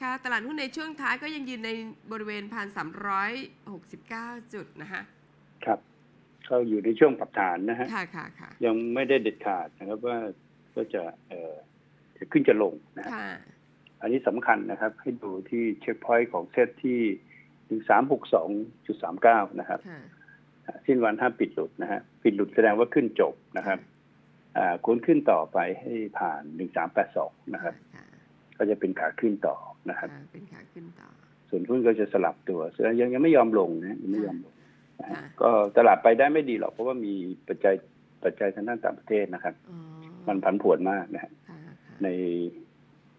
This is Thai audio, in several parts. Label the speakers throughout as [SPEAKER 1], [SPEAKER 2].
[SPEAKER 1] ค่ะตลาดหุ้นในช่วงท้ายก็ยังยืนในบริเวณพันสามร้อยหกสิบเก้าจุดนะคะ
[SPEAKER 2] ครับก็อยู่ในช่วงปรับฐานนะฮะ
[SPEAKER 1] ค่ะค่ะค่ะ
[SPEAKER 2] ยังไม่ได้เด็ดขาดนะครับว่าก็จะเอ่อจะขึ้นจะลงนะฮะ
[SPEAKER 1] ค่ะ
[SPEAKER 2] อันนี้สำคัญนะครับ ให้ดูที่เช็คพอยต์ของเซตที่หนึ่งสามหกสองจุดสามเก้านะครับ
[SPEAKER 1] ค่ะ
[SPEAKER 2] อ่าสิ้นวันห้ามปิดหลุดนะฮะปิดหลุดแสดงว่าขึ้นจบนะครับอ่าควรขึ้นต่อไปให้ผ่านหนึ่งสามแปดสองนะครับ
[SPEAKER 1] ค่ะ
[SPEAKER 2] ก็จะเป็นขาขึ้นต่อ นะครับ
[SPEAKER 1] ค่ะเป็นขาขึ้นต่อ
[SPEAKER 2] ส่วนหุ้นก็จะสลับตัวส่วนยังยังไม่ยอมลงนะยังไม่ยอมลงนะฮะ
[SPEAKER 1] ค่ะ
[SPEAKER 2] ก็ตลาดไปได้ไม่ดีหรอกเพราะว่ามีปัจจัยปัจจัยทางด้านต่างประเทศนะครับ
[SPEAKER 1] อ๋อ
[SPEAKER 2] มันผันผวนมากนะฮะ
[SPEAKER 1] ค่ะค่ะ
[SPEAKER 2] ใน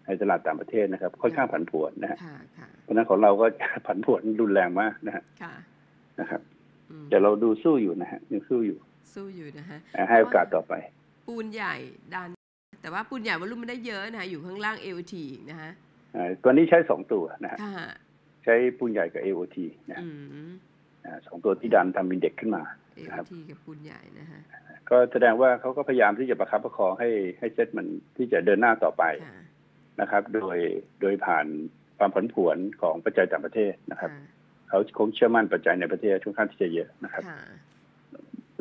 [SPEAKER 2] ในตลาดต่างประเทศนะครับ ค่อนข้างผันผวนนะฮะ
[SPEAKER 1] ค่ะค่ะ
[SPEAKER 2] เพราะฉะนั้นของเราก็ผันผวนรุนแรงมากนะฮะ
[SPEAKER 1] ค่ะ
[SPEAKER 2] นะครับ
[SPEAKER 1] อืม
[SPEAKER 2] แต่เราดูสู้อยู่นะฮะยังสู้อยู่
[SPEAKER 1] สู้อยู่นะฮะ
[SPEAKER 2] อ่าให้โอกาสต่อไป
[SPEAKER 1] ปูนใหญ่ดัน แต่ว่าปูนใหญ่วอลุ่มไม่ได้เยอะนะคะอยู่ข้างล่าง LT อีกนะคะ
[SPEAKER 2] อ่า ตัวนี้ใช้สองตัวนะฮะ
[SPEAKER 1] ค่ะ
[SPEAKER 2] ใช้ปูนใหญ่กับ AOT นะฮะ
[SPEAKER 1] อืม
[SPEAKER 2] อ่าสองตัวที่ดันทำอินเด็กซ์ขึ้นมาครับ
[SPEAKER 1] LT กับปูนใหญ่นะคะ
[SPEAKER 2] ก็แสดงว่าเขาก็พยายามที่จะประคับประคองให้ให้เซ็ตมันที่จะเดินหน้าต่อไป
[SPEAKER 1] ค่ะ
[SPEAKER 2] นะครับ โดยโดยผ่านความผันผวนของปัจจัยต่างประเทศนะครับ
[SPEAKER 1] ค่ะ
[SPEAKER 2] เขาคงเชื่อมั่นปัจจัยในประเทศค่อนข้างที่จะเยอะนะครับ
[SPEAKER 1] ค่ะ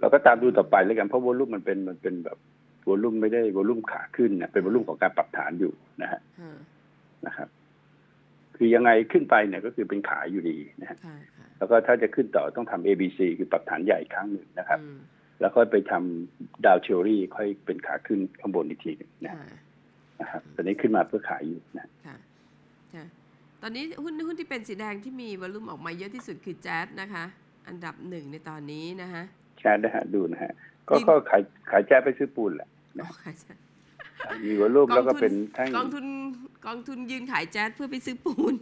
[SPEAKER 2] เราก็ตามดูต่อไปแล้วกันเพราะวอลุ่มมันเป็นมันเป็นแบบวอลุ่มไม่ได้วอลุ่มขาขึ้นนะเป็นวอลุ่มของการปรับฐานอยู่นะฮะ
[SPEAKER 1] ค่ะ
[SPEAKER 2] นะครับ คือยังไงขึ้นไปเนี่ยก็คือเป็นขาอยู่ดีนะฮะ
[SPEAKER 1] ค่ะค่ะ
[SPEAKER 2] แล้วก็ถ้าจะขึ้นต่อต้องทำ ABC คือปรับฐานใหญ่อีกครั้งหนึ่งนะครับ
[SPEAKER 1] อืม
[SPEAKER 2] แล้วค่อยไปทำดาวเทอรี่ค่อยเป็นขาขึ้นข้างบนอีกทีหนึงนะ
[SPEAKER 1] ค่ะ
[SPEAKER 2] นะครับตอนนี้ขึ้นมาเพื่อขายอยู่นะ
[SPEAKER 1] ค่ะค่ะตอนนี้หุ้นหุ้นที่เป็นสีแดงที่มีวอลุ่มออกมาเยอะที่สุดคือแจ๊สนะคะ อันดับหนึ่งในตอนนี้นะคะ
[SPEAKER 2] แชร์นะฮะดูนะฮะก็
[SPEAKER 1] จริง
[SPEAKER 2] ก็ขายขายแจ้ไปซื้อปูนแหละนะ
[SPEAKER 1] อ๋อค่ะใช่
[SPEAKER 2] มีวอลุ่มแล้วก็เป็นแท่ง
[SPEAKER 1] กองทุนกองทุนยืนขายแจ๊สเพื่อไปซื้อปูน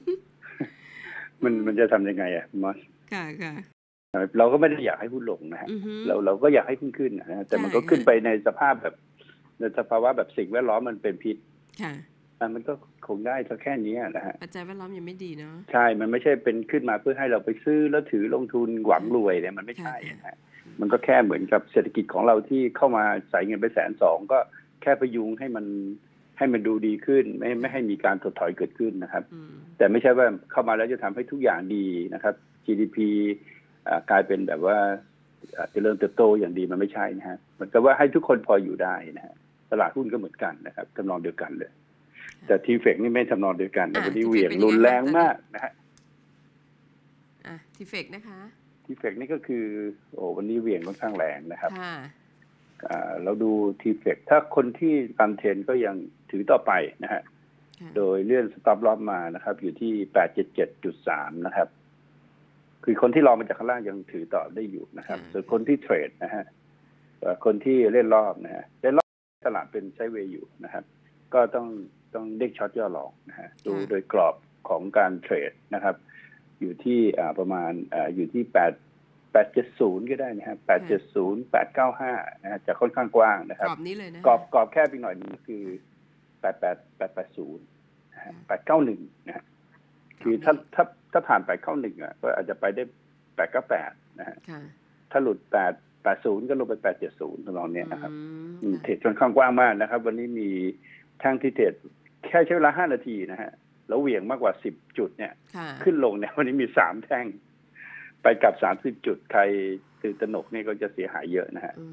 [SPEAKER 2] มันมันจะทำยังไงอะมอส
[SPEAKER 1] ค่ะค่ะ
[SPEAKER 2] เราก็ไม่ได้อยากให้หุ้นลงนะฮะ
[SPEAKER 1] อือฮึ
[SPEAKER 2] เราเราก็อยากให้หุ้นขึ้นนะฮะแต่มันก็
[SPEAKER 1] ใช่
[SPEAKER 2] ขึ้นไปในสภาพแบบ ในสภาวะแบบสิ่งแวดล้อมมันเป็นพิษ
[SPEAKER 1] ค่ะ
[SPEAKER 2] อะมันก็คงได้สักแค่นี้นะฮะ
[SPEAKER 1] ปัจจัยแวดล้อมยังไม่ดีเนาะ
[SPEAKER 2] ใช่ มันไม่ใช่เป็นขึ้นมาเพื่อให้เราไปซื้อแล้วถือลงทุนหวังรวยเนี่ยมันไม่ใช่
[SPEAKER 1] ค่ะ
[SPEAKER 2] นะฮะมันก็แค่เหมือนกับเศรษฐกิจของเราที่เข้ามาใส่เงินไปแสนสองก็แค่พยุงให้มันให้มันดูดีขึ้น ไม่ไม่ให้มีการถดถอยเกิดขึ้นนะครับ
[SPEAKER 1] อืม
[SPEAKER 2] แต่ไม่ใช่ว่าเข้ามาแล้วจะทำให้ทุกอย่างดีนะครับ GDP อ่ากลายเป็นแบบว่าอ่าเจริญเติบโตอย่างดีมันไม่ใช่นะฮะมันก็ว่าให้ทุกคนพออยู่ได้นะฮะตลาดหุ้นก็เหมือนกันนะครับทำนองเดียวกันเลย แต่ทีเฟกนี่ไม่ทำนองเดียวกันนะวันนี้เหวี่ยงรุนแรงมากนะฮะ
[SPEAKER 1] อะทีเฟกนะคะ
[SPEAKER 2] ทีเฟกนี่ก็คือ โอ้วันนี้เหวี่ยงค่อนข้างแรงนะครับ
[SPEAKER 1] ค่ะ
[SPEAKER 2] อ่า เราดูทีเฟกถ้าคนที่ตามเทรนก็ยังถือต่อไปนะฮะ
[SPEAKER 1] ค่ะ
[SPEAKER 2] โดยเลื่อนสต็อปลอสมานะครับ อยู่ที่แปดเจ็ดเจ็ดจุดสามนะครับ คือคนที่รอมาจากข้างล่างยังถือต่อได้อยู่นะครับ ส่วนคนที่เทรดนะฮะเอ่อคนที่เล่นรอบนะฮะเล่นรอบตลาดเป็นไซด์เวย์อยู่นะครับ ก็ต้องต้องเด็กช็อตย่อลองนะฮะดูโดยกรอบของการเทรดนะครับ อยู่ที่อ่าประมาณอ่าอยู่ที่แปด แปดเจ็ดศูนย์ก็ได้นะฮะแปดเจ็ดศูนย์แปดเก้าห้านะฮะจะค่อนข้างกว้างนะค
[SPEAKER 1] ก
[SPEAKER 2] รับ
[SPEAKER 1] รอบนี้เลยนะ
[SPEAKER 2] กรอบกรอบแคบอีกหน่อยนึงก็คือแปดแปดแปดแปดศูนย์แปดเก้าหนึ่งนะฮะคือถ้าถ้าถ้าผ่านแปดเก้าหนึ่งอะก็อาจจะไปได้แปดเก้าแปดนะฮะ
[SPEAKER 1] ค่ะ
[SPEAKER 2] ถ้าหลุดแปดแปดศูนย์ก็ลงไปแปดเจ็ดศูนย์ตรงเนี้ยนะครับ
[SPEAKER 1] อืม
[SPEAKER 2] อืม
[SPEAKER 1] ค่ะ
[SPEAKER 2] เทรดค่อนข้างกว้างมากนะครับ วันนี้มีทั้งที่เทรดแค่ใช้เวลาห้านาทีนะฮะแล้วเหวี่ยงมากกว่าสิบจุดเนี่ย
[SPEAKER 1] ค่ะ
[SPEAKER 2] ขึ้นลงเนี่ยวันนี้มีสามแท่ง ไปกลับสามสิบจุดใครตื่นตระหนกเนี่ยก็จะเสียหายเยอะนะฮะ
[SPEAKER 1] อื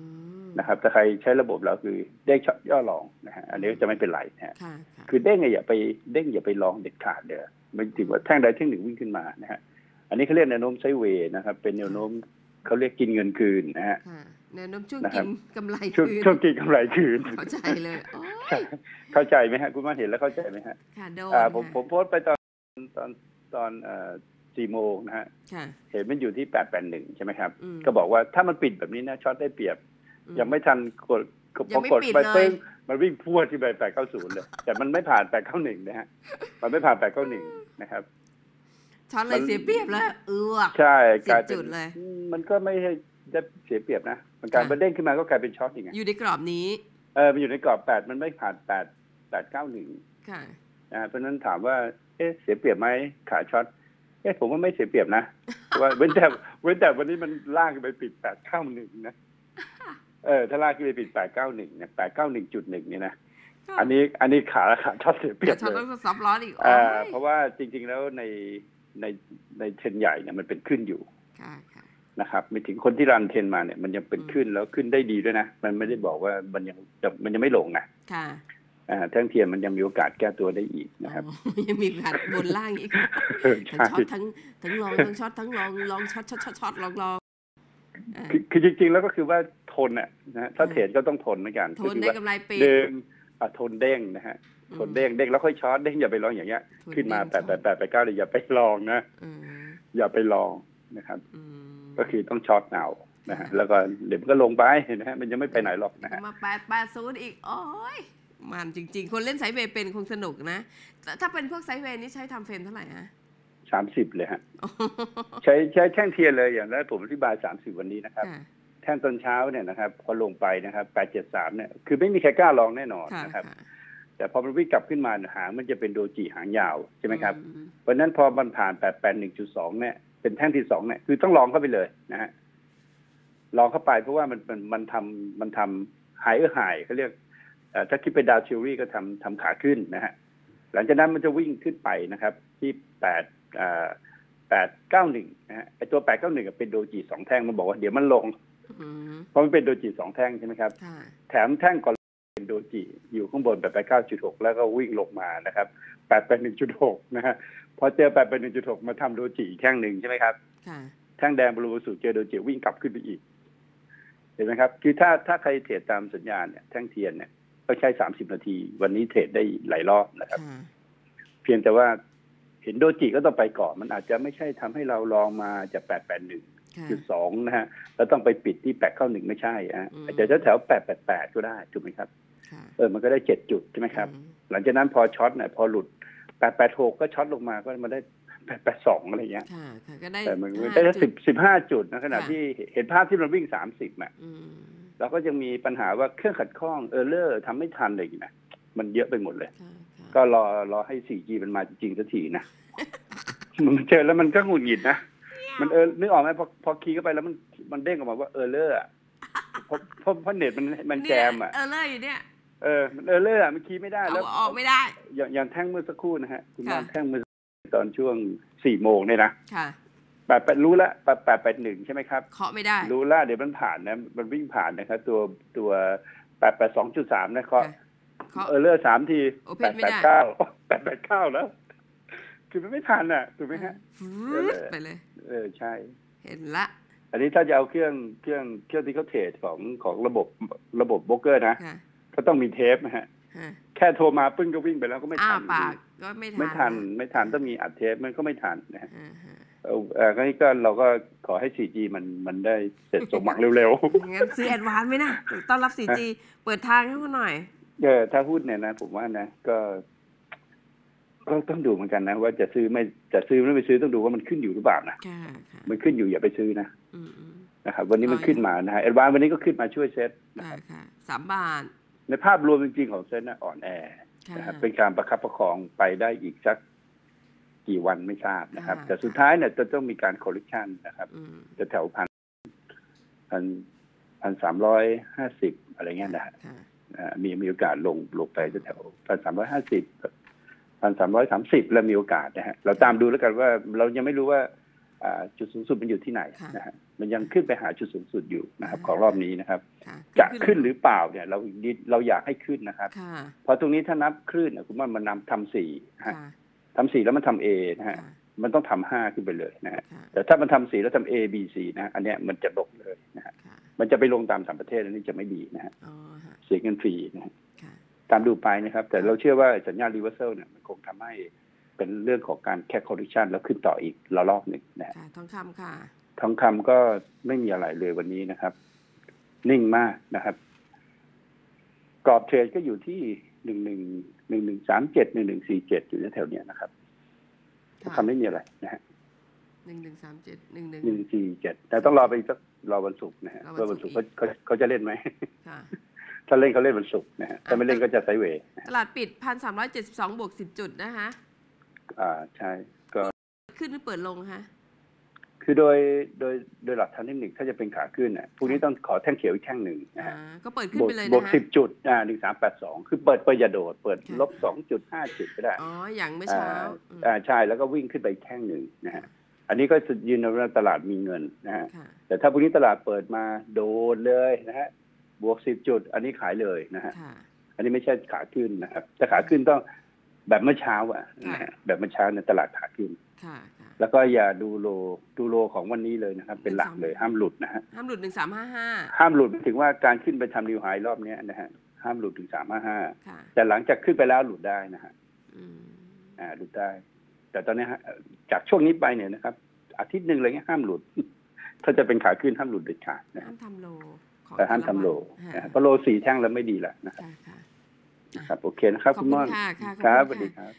[SPEAKER 1] ม
[SPEAKER 2] นะครับถ้าใครใช้ระบบเราคือเด้งช็อตย่อลองนะฮะอันนี้ก็จะไม่เป็นไรนะฮะ
[SPEAKER 1] ค่ะค่ะ
[SPEAKER 2] คือเด้งอะอย่าไปเด้งอย่าไปลองเด็ดขาดเด้อไม่ถึงว่าแท่งใดแท่งหนึ่งวิ่งขึ้นมานะฮะอันนี้เขาเรียกแนวโน้มไซด์เวย์นะครับ เป็นแนวโน้มเขาเรียกกินเงินคืนนะฮะ
[SPEAKER 1] ค่ะแนวโน้มช่วง
[SPEAKER 2] นะครั
[SPEAKER 1] กิ
[SPEAKER 2] บ
[SPEAKER 1] นกำไร
[SPEAKER 2] ช่วง
[SPEAKER 1] คืน
[SPEAKER 2] ช่วงกินกำไรคืน
[SPEAKER 1] เข้าใจเลยโอ้ย
[SPEAKER 2] เข้าใจไหมฮะคุณมาเห็นแล้วเข้าใจไหมฮะ
[SPEAKER 1] ค่ะโดน
[SPEAKER 2] อ่าผม
[SPEAKER 1] ค่ะ
[SPEAKER 2] ผมโพสต์ไปตอนตอนตอนเอ่อ สี่โมงนะฮะ
[SPEAKER 1] ค่ะ
[SPEAKER 2] เห็นมันอยู่ที่แปดแปดหนึ่งใช่ไหมครับ
[SPEAKER 1] อืม
[SPEAKER 2] ก็บอกว่าถ้ามันปิดแบบนี้นะช็อตได้เปรียบ
[SPEAKER 1] อื
[SPEAKER 2] ยังไม่ทันกด
[SPEAKER 1] ยังไม่
[SPEAKER 2] พอกด
[SPEAKER 1] ปิด
[SPEAKER 2] ไป
[SPEAKER 1] เลย
[SPEAKER 2] ปึ้งมันวิ่งพรวดที่ไปแปดเก้าศูนย์เลย แต่มันไม่ผ่านแปดเก้าหนึ่งนะฮะมันไม่ผ่านแปดเก้าหนึ่งนะครับ
[SPEAKER 1] ช็อตเลยเสียเปรียบแล้วเออ
[SPEAKER 2] ใช่
[SPEAKER 1] สิบ
[SPEAKER 2] กลายเป็
[SPEAKER 1] จุ
[SPEAKER 2] น
[SPEAKER 1] ดเลย
[SPEAKER 2] มันก็ไม่ให้ได้เสียเปรียบนะมันกลาย
[SPEAKER 1] ค่ะ
[SPEAKER 2] เป็นเด้งขึ้นมาก็กลายเป็นช็อตอย่างไง
[SPEAKER 1] อยู่ในกรอบนี้
[SPEAKER 2] เออมันอยู่ในกรอบแปดมันไม่ผ่านแปดแปดเก้าหนึ่ง
[SPEAKER 1] ค่ะ
[SPEAKER 2] นะฮะเพราะฉะนั้นถามว่า เอ๊ะเสียเปรียบไหมขาช็อต เอ๊ะผมว่าไม่เสียเปรียบนะว่าเว้นแต่เว้นแต่วันนี้มันลากไปปิดแปดเก้าหนึ่งนะเออถ้าลากขึ้นไปปิดแปดเก้าหนึ่งเนี่ยแปดเก้าหนึ่งจุดหนึ่งเนี่ยนะ
[SPEAKER 1] ก็
[SPEAKER 2] อันนี้อันนี้ขาขาช็อตเสียเปรียบ
[SPEAKER 1] ช็อต
[SPEAKER 2] เล
[SPEAKER 1] ต้
[SPEAKER 2] ย
[SPEAKER 1] องซับร้อนอีกโอ้
[SPEAKER 2] อ่ายเพราะว่าจริง ๆแล้วในในในเทรนใหญ่เนี่ยมันเป็นขึ้นอยู่
[SPEAKER 1] ค่ะค่ะ
[SPEAKER 2] นะครับไม่ถึงคนที่รันเทรนมาเนี่ย มันยังเป็น
[SPEAKER 1] อืม
[SPEAKER 2] ขึ้นแล้วขึ้นได้ดีด้วยนะ มันไม่ได้บอกว่ามันยังจะมันยังไม่ลงนะ
[SPEAKER 1] ค่ะ
[SPEAKER 2] อ่า แท่งเทียนมันยังมีโอกาสแก้ตัวได้อีกนะครับ
[SPEAKER 1] อ๋อยังมีการบนล่างอีก
[SPEAKER 2] เออ
[SPEAKER 1] ทั้ง
[SPEAKER 2] ใช่
[SPEAKER 1] ช็อตทั้งทั้งลองทั้งช็อตทั้งลองลองช็อตช็อตช็อตช็อตลองลองอ่า
[SPEAKER 2] คือคือจริงๆแล้วก็คือว่าทนอะนะถ้าเทรดก็ต้องทนเหมือนกัน
[SPEAKER 1] ท
[SPEAKER 2] ก็
[SPEAKER 1] น
[SPEAKER 2] คือ
[SPEAKER 1] ได้
[SPEAKER 2] ว่า
[SPEAKER 1] กำไรปี
[SPEAKER 2] เดิมอะทนเด้งนะฮะทนเด้งเด้งแล้วค่อยช็อตเด้งอย่าไปลองอย่างเงี้ย
[SPEAKER 1] ทน
[SPEAKER 2] ขึ้นมา
[SPEAKER 1] เด้ง
[SPEAKER 2] แปดแปดแปดแปดเก้าเลยอย่าไปลองนะ
[SPEAKER 1] อืม
[SPEAKER 2] อย่าไปลองนะครับ
[SPEAKER 1] อืม
[SPEAKER 2] ก็คือต้องช็อตเอานะฮะแล้วก็เดี๋ยวมันก็ลงไปนะฮะมันยังไม่ไปไหนหรอกนะฮะ
[SPEAKER 1] มาแปดแปดศูนย์อีกโอ้ย มันจริง ๆ คนเล่นไซด์เวย์เป็นคงสนุกนะแต่ถ้าเป็นพวกไซด์เวย์นี่ใช้ทำเฟรมเท่าไหร่ฮะ
[SPEAKER 2] สามสิบเลยฮะใช้ใช้แท่งเทียนเลยอย่างแรกผมอธิบายสามสิบวันนี้นะครับ
[SPEAKER 1] ค่ะ
[SPEAKER 2] แท่งตอนเช้าเนี่ยนะครับพอลงไปนะครับแปดเจ็ดสามเนี่ยคือไม่มีใครกล้าลองแน่นอน
[SPEAKER 1] ค่ะ
[SPEAKER 2] นะครับ
[SPEAKER 1] ค่ะ
[SPEAKER 2] แต่พอมันวิ่งกลับขึ้นมาเนี่ยหางมันจะเป็นโดจิหางยาวใช่ไหมครับ
[SPEAKER 1] อืม
[SPEAKER 2] เพราะฉะนั้นพอมันผ่านแปดแปดหนึ่งจุดสองเนี่ยเป็นแท่งที่สองเนี่ยคือต้องลองเข้าไปเลยนะฮะลองเข้าไปเพราะว่ามันมันมันทำมันทำไฮเออร์ไฮเขาเรียกเอ่อ ถ้าคิดเป็นดาวทิวรี่ก็ทำทำขาขึ้นนะฮะหลังจากนั้นมันจะวิ่งขึ้นไปนะครับ ที่แปดแปดเก้าหนึ่งนะฮะไอตัวแปดเก้าหนึ่งเป็นโดจิสองแท่งมันบอกว่าเดี๋ยวมันลง
[SPEAKER 1] อืม
[SPEAKER 2] เพราะมันเป็นโดจิสองแท่งใช่ไหมครับ
[SPEAKER 1] ค่ะ
[SPEAKER 2] แถมแท่งก่อนเป็นโดจิอยู่ข้างบนแปดแปดเก้าจุดหกแล้วก็วิ่งลงมานะครับแปดแปดหนึ่งจุดหกนะฮะพอเจอแปดแปดหนึ่งจุดหกมาทำโดจิอีกแท่งหนึ่งใช่ไหมครับ
[SPEAKER 1] ค่ะ
[SPEAKER 2] แท่งแดงบรูสูเจอโดจิวิ่งกลับขึ้นไปอีก เห็นไหมครับ คือถ้าถ้าใครเทรดตามสัญญาณเนี่ยแท่งเทียนเนี่ย ก็ใช้สามสิบนาที วันนี้เทรดได้หลายรอบนะครับ
[SPEAKER 1] ค่ะ
[SPEAKER 2] เพียงแต่ว่าเห็นโดจิก็ต้องไปก่อนมันอาจจะไม่ใช่ทำให้เราลองมาจากแปดแปดหนึ่ง
[SPEAKER 1] ค่ะ
[SPEAKER 2] จุดสองนะฮะแล้วต้องไปปิดที่แปดเข้าหนึ่งไม่ใช่ฮะ
[SPEAKER 1] อืม
[SPEAKER 2] อาจจะแถวแปดแปดแปดก็ได้ถูกไหมครับ
[SPEAKER 1] ค่ะ
[SPEAKER 2] เออมันก็ได้เจ็ดจุดใช่ไหมครับ
[SPEAKER 1] อืม
[SPEAKER 2] หลังจากนั้นพอช็อตเนี่ยพอหลุดแปดแปดหกก็ช็อตลงมาก็มาได้แปดแปดสองอะไรเงี้ย
[SPEAKER 1] ค่ะค่ะก็ได้
[SPEAKER 2] แต่มัน
[SPEAKER 1] ห้า
[SPEAKER 2] ได้สิบ
[SPEAKER 1] จุด
[SPEAKER 2] สิบห้าจุดนะขณะ
[SPEAKER 1] ค่ะ
[SPEAKER 2] ที่เห็นภาพที่มันวิ่งสามสิบอะ
[SPEAKER 1] อืม
[SPEAKER 2] เราก็ยังมีปัญหาว่าเครื่องขัดข้องเออเลอร์ทำไม่ทันอะไรอย่างเงี้ยนะมันเยอะไปหมดเลย
[SPEAKER 1] ค่ะค่ะ
[SPEAKER 2] ก็รอรอให้ 4G มันมาจริงๆสักทีนะมันเจอแล้วมันก็หงุดหงิดนะมันเออนึกออกไหมพอพอคีย์เข้าไปแล้วมันมันเด้งออกมาว่าเออเลอร์อะเพราะเพราะเพราะเน็ตมันมันแจมอะ
[SPEAKER 1] เออเลยอยู่เนี่ย
[SPEAKER 2] เออมันเออเลอร์อะมันคีย์ไม่ได้
[SPEAKER 1] เอา
[SPEAKER 2] แล้ว
[SPEAKER 1] ออกไม่ได้
[SPEAKER 2] อย่างอย่างแท่งเมื่อสักครู่นะฮะ คุณ
[SPEAKER 1] ค่ะ
[SPEAKER 2] มานแท่งเมื่อตอนช่วงสี่โมงเนี่ยนะ
[SPEAKER 1] ค่ะ
[SPEAKER 2] แปดแปดรู้ละแปดแปดแปดหนึ่งใช่ไหมครับ
[SPEAKER 1] เคาะไม่ได้
[SPEAKER 2] รู้ละเดี๋ยวมันผ่านนะมันวิ่งผ่านนะครับ ตัวตัวแปดแปดสองจุดสามนะเคาะ
[SPEAKER 1] ค่ะเคาะ
[SPEAKER 2] เออเลอร์สามที
[SPEAKER 1] Open
[SPEAKER 2] แปด
[SPEAKER 1] ไม่
[SPEAKER 2] แป
[SPEAKER 1] ได้
[SPEAKER 2] ดเก้าแปดแปดเก้าแล้วคือมันไม่ทันอะถูกไหมฮะ
[SPEAKER 1] ฟืดไปเลย
[SPEAKER 2] เออใช่
[SPEAKER 1] เห็นละ
[SPEAKER 2] อันนี้ถ้าจะเอาเครื่องเครื่องเครื่องที่เขาเทรดของของระบบระบบโบรกเกอร์นะ
[SPEAKER 1] ค่ะ
[SPEAKER 2] ก็ต้องมีเทปนะฮะ
[SPEAKER 1] ฮะ
[SPEAKER 2] แค่โทรมาปึ้งก็วิ่งไปแล้วก็ไม่
[SPEAKER 1] อ้า
[SPEAKER 2] ทัน
[SPEAKER 1] ปากก็ไม่ทัน
[SPEAKER 2] ไม่ทันไม่ทันต้องมีอัดเทปมันก็ไม่ทันนะฮะ
[SPEAKER 1] อ่าฮะ
[SPEAKER 2] เออเออก็นี่ก็เราก็ขอให้ 4G มันมันได้เสร็จสมหวังเร็ว
[SPEAKER 1] งั้นซื้อแอดวานซ์ไหมนะต้อนรับ 4G เปิดทางให้เขาหน่อย
[SPEAKER 2] ๆเออถ้าหุ้นเนี่ยนะ ผมว่านะ ก็ก็ต้องดูเหมือนกันนะ ว่าจะซื้อไม่จะซื้อไม่ไปซื้อต้องดูว่ามันขึ้นอยู่หรือเปล่านะ
[SPEAKER 1] ค่ะค่ะ
[SPEAKER 2] มันขึ้นอยู่อย่าไปซื้อนะ
[SPEAKER 1] อืมอืม
[SPEAKER 2] นะครับวันนี้มัน
[SPEAKER 1] อ๋อ
[SPEAKER 2] ขึ้นมานะฮะแอดวานวันนี้ก็ขึ้นมาช่วยเซ็ตนะ
[SPEAKER 1] ค่ะ
[SPEAKER 2] ครับ
[SPEAKER 1] ค่ะสามบาท
[SPEAKER 2] ในภาพรวมจริงๆของเซ็ตนะอ่อนแอ
[SPEAKER 1] ค่ะ
[SPEAKER 2] นะครับเป็นการประคับประคองไปได้อีกสัก กี่วันไม่ทราบนะครับ
[SPEAKER 1] ค่ะ
[SPEAKER 2] แต่สุดท้ายเนี่ยจะต้องมีการคอร์เรคชันนะครับ
[SPEAKER 1] อืม
[SPEAKER 2] จะแถวพันพันพันสามร้อยห้าสิบอะไรเงี้ยนะฮะ
[SPEAKER 1] ค่ะ
[SPEAKER 2] อ่ามีมีโอกาสลงลงไปแถวพันสามร้อยห้าสิบพันสามร้อยสามสิบแล้วมีโอกาสนะฮะเราตามดูแล้วกันว่าเรายังไม่รู้ว่าอ่าจุดสูงสุดมันอยู่ที่ไหนนะฮะมันยังขึ้นไปหาจุดสูงสุดอยู่นะครับ ของรอบนี้นะครับ
[SPEAKER 1] ค่ะ
[SPEAKER 2] จะขึ้นหรือเปล่าเนี่ย เราเราอยากให้ขึ้นนะครับ
[SPEAKER 1] ค่ะ
[SPEAKER 2] เพราะตรงนี้ถ้านับคลื่นเนี่ยคุณว่ามันนำทำสี่นะฮะ
[SPEAKER 1] ค่ะ
[SPEAKER 2] ทำสี่แล้วมันทำเอนะฮะ
[SPEAKER 1] ค่ะ
[SPEAKER 2] มันต้องทำห้าขึ้นไปเลยนะฮะ
[SPEAKER 1] ค่ะ
[SPEAKER 2] แต่ถ้ามันทำสี่แล้วทำ A B C นะอันเนี้ยมันจะลงเลยนะฮะ
[SPEAKER 1] ค่ะ
[SPEAKER 2] มันจะไปลงตามต่างประเทศอันนี้จะไม่ดีนะฮะ
[SPEAKER 1] อ๋อฮะ
[SPEAKER 2] เสียเงินฟรีนะฮะ
[SPEAKER 1] ค่ะ
[SPEAKER 2] ตามดูไปนะครับ แต่เราเชื่อว่าสัญญาณรีเวอร์เซลเนี่ยมันคงทำให้เป็นเรื่องของการแค่คอร์ดิชันแล้วขึ้นต่ออีกระลอกหนึ่งนะฮะ
[SPEAKER 1] ค่ะ ทองคำค่ะ
[SPEAKER 2] ทองคำก็ไม่มีอะไรเลยวันนี้นะครับ นิ่งมากนะครับ กรอบเทรดก็อยู่ที่หนึ่งหนึ่งหนึ่งหนึ่งสามเจ็ดหนึ่งหนึ่งสี่เจ็ดอยู่แถวๆเนี้ยนะครับ
[SPEAKER 1] ค่ะ
[SPEAKER 2] ทำไม่มีอะไรนะฮะ
[SPEAKER 1] หนึ่งหนึ่งสามเจ็ดหนึ่งหนึ่ง
[SPEAKER 2] หนึ่งสี่เจ็ดแต่ต้องรอไปอีกสักรอวันศุกร์นะฮะ
[SPEAKER 1] รอวัน
[SPEAKER 2] ว่าวัน
[SPEAKER 1] ศุ
[SPEAKER 2] ศุ
[SPEAKER 1] ก
[SPEAKER 2] ก
[SPEAKER 1] ร์
[SPEAKER 2] ร์เขาเขาเขาจะเล่นไหม
[SPEAKER 1] ค่ะ
[SPEAKER 2] ถ้าเล่นเขาเล่นวันศุกร์นะฮะถ้าไม่เล่นก็จะไซด์เวย์
[SPEAKER 1] ตลาดปิดพันสามร้อยเจ็ดสิบสองบวกสิบจุดนะคะ
[SPEAKER 2] อ่าใช่ก็
[SPEAKER 1] ขึ้นหรือเปิดลงคะ
[SPEAKER 2] คือโดยโดยโดยหลักทางเทคนิคถ้าจะเป็นขาขึ้นน่ะพวกนี้ต้องขอแท่งเขียวอีกแท่งหนึ่งนะ
[SPEAKER 1] อ่า
[SPEAKER 2] ฮะ
[SPEAKER 1] ก็เปิดขึ้น
[SPEAKER 2] บวก
[SPEAKER 1] ไปเลย
[SPEAKER 2] บวก
[SPEAKER 1] นะ
[SPEAKER 2] สิ
[SPEAKER 1] คะ
[SPEAKER 2] บจุดอ่าหนึ่งสามแปดสองคือเปิดเปิดอย่าโดด เปิด
[SPEAKER 1] ค่ะ
[SPEAKER 2] ลบสองจุดห้าจุดก็ได้
[SPEAKER 1] อ๋อ อย่างเมื่อเช้าอืม
[SPEAKER 2] อ่าใช่แล้วก็วิ่งขึ้นไปอีกแท่งหนึ่งนะฮะอันนี้ก็ยืนยันว่าตลาดมีเงินนะฮะ
[SPEAKER 1] ค่ะ
[SPEAKER 2] แต่ถ้าพวกนี้ตลาดเปิดมาโดนเลยนะฮะบวกสิบจุด อันนี้ขายเลยนะฮะ
[SPEAKER 1] ค่ะ
[SPEAKER 2] อันนี้ไม่ใช่ขาขึ้นนะครับถ้าขาขึ้นต้องแบบเมื่อเช้าอะนะฮะแบบเมื่อเช้าในยตลาดขาขึ้น
[SPEAKER 1] ค่ะค่ะ
[SPEAKER 2] แล้วก็อย่าดูโลดูโลของวันนี้เลยนะครับ เป็นหลักเลยห้ามหลุดนะฮะ
[SPEAKER 1] ห้ามหลุดหนึ่งสามห้าห้า
[SPEAKER 2] ห้ามหลุดหมายถึงว่าการขึ้นไปทำนิวไฮรอบเนี้ยนะฮะห้ามหลุดถึงสามห้าห้า
[SPEAKER 1] ค่ะ
[SPEAKER 2] แต่หลังจากขึ้นไปแล้วหลุดได้นะฮะ
[SPEAKER 1] อืม
[SPEAKER 2] อ่าหลุดได้ แต่ตอนนี้ฮะจากช่วงนี้ไปเนี่ยนะครับ อาทิตย์หนึ่งอะไรเงี้ยห้ามหลุด ถ้าจะเป็นขาขึ้นห้ามหลุดเด็ดขาดนะ
[SPEAKER 1] ห้ามทำโลของ
[SPEAKER 2] แต่ห้ามทำโล
[SPEAKER 1] ค่ะ
[SPEAKER 2] นะฮะเพราะโลสี่แท่งแล้วไม่ดีแล้วนะครับ
[SPEAKER 1] ค่ะค่ะ
[SPEAKER 2] ครับโอเคนะครับ
[SPEAKER 1] ขอบ
[SPEAKER 2] คุณ
[SPEAKER 1] คุ
[SPEAKER 2] ม่อน
[SPEAKER 1] ณค่ะค่ะขอบ
[SPEAKER 2] ครับส
[SPEAKER 1] คุ
[SPEAKER 2] วั
[SPEAKER 1] ณ
[SPEAKER 2] สดี
[SPEAKER 1] ค่ะ
[SPEAKER 2] ครับ